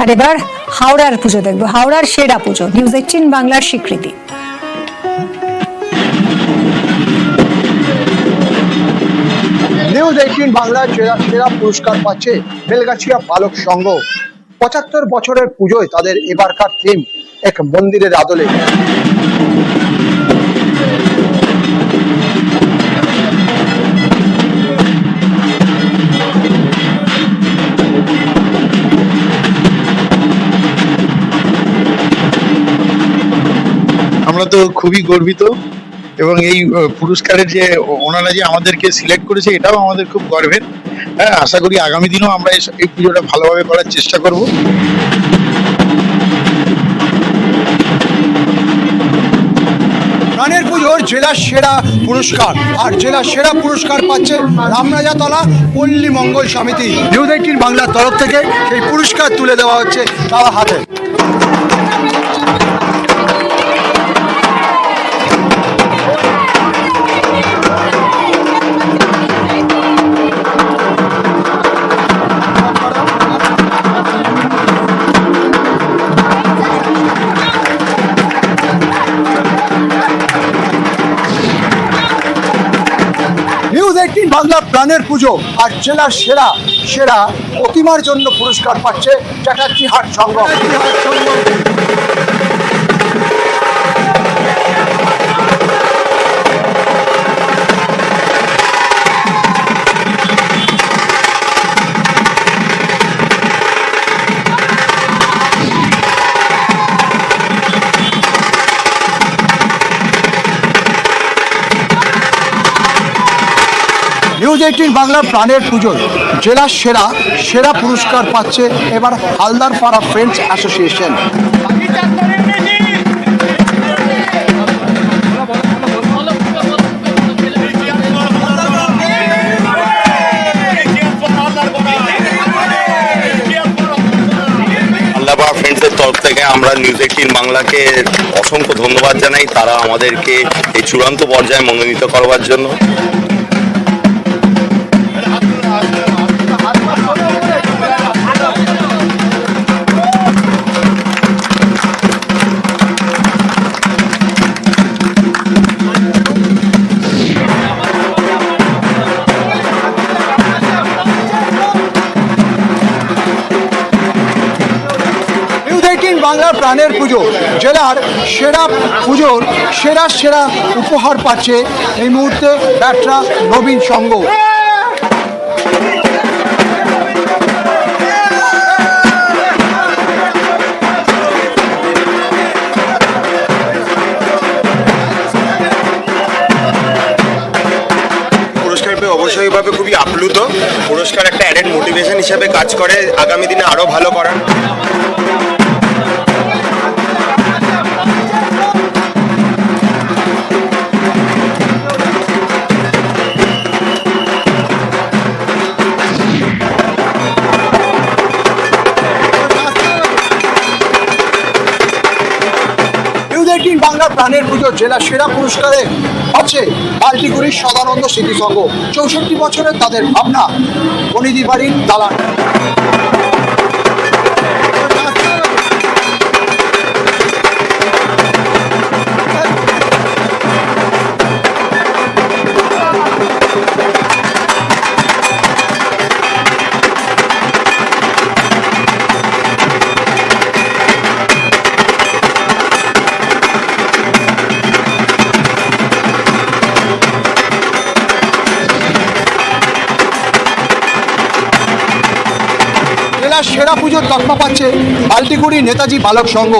আর এবার হাওড়ার পুজো দেখব। হাওড়ার সেরা পুজো নিউজ এইটিন বাংলার স্বীকৃতি। নিউজ এইটিন বাংলার সেরা সেরা পুরস্কার পাচ্ছে বেলগাছিয়া বালক সংঘ। পঁচাত্তর বছরের পুজোয় তাদের এবারকার থিম এক মন্দিরের আদলে। আমরা তো খুবই গর্বিত এবং এই পুরস্কারের যে ওনারা যে আমাদেরকে সিলেক্ট করেছে, এটাও আমাদের খুব গর্বের। হ্যাঁ আশা করি আগামী দিনেও আমরা এই- পুজোটা ভালোভাবে করার চেষ্টা করব। প্রাণের পুজোর জেলার সেরা পুরস্কার। আর জেলার সেরা পুরস্কার পাচ্ছে রামরাজাতলা পল্লী মঙ্গল সমিতি। নিউজ এইটিন বাংলার তরফ থেকে সেই পুরস্কার তুলে দেওয়া হচ্ছে তার হাতে। নিউজ বাংলা প্রাণের পুজো আর জেলার সেরা সেরা প্রতিমার জন্য পুরস্কার পাচ্ছে চ্যাটার্জি হাট সংঘ। নিউজ এইটিন বাংলার প্রাণের পুজো জেলার সেরা সেরা পুরস্কার পাচ্ছে এবার হালদার পাড়া ফ্রেন্ডস অ্যাসোসিয়েশন তরফ থেকে আমরা নিউজ এইটিন বাংলাকে অসংখ্য ধন্যবাদ জানাই। তারা আমাদেরকে এই চূড়ান্ত পর্যায়ে মনোনীত করবার জন্য। বাংলার প্রাণের পুজো। জেলার সেরা পুজোর সেরা সেরা উপহার পাচ্ছে এই মুহূর্তে ব্যাটরা নবীন সংঘ। অবশ্যইভাবে খুবই আপ্লুত। পুরস্কার একটা অ্যাডেড মোটিভেশন হিসেবে কাজ করে। আগামী দিনে আরও ভালো করার। প্রাণের পুজো জেলা সেরা পুরস্কারে আছে বাল্টিগুড়ির সদানন্দ স্মৃতিসংঘ চৌষট্টি বছরের তাদের ভাবনা। বনিদি বাড়ির দালান। সেরা পুজোর তকমা পাচ্ছে বাল্টিগুড়ি নেতাজি বালক সংঘ।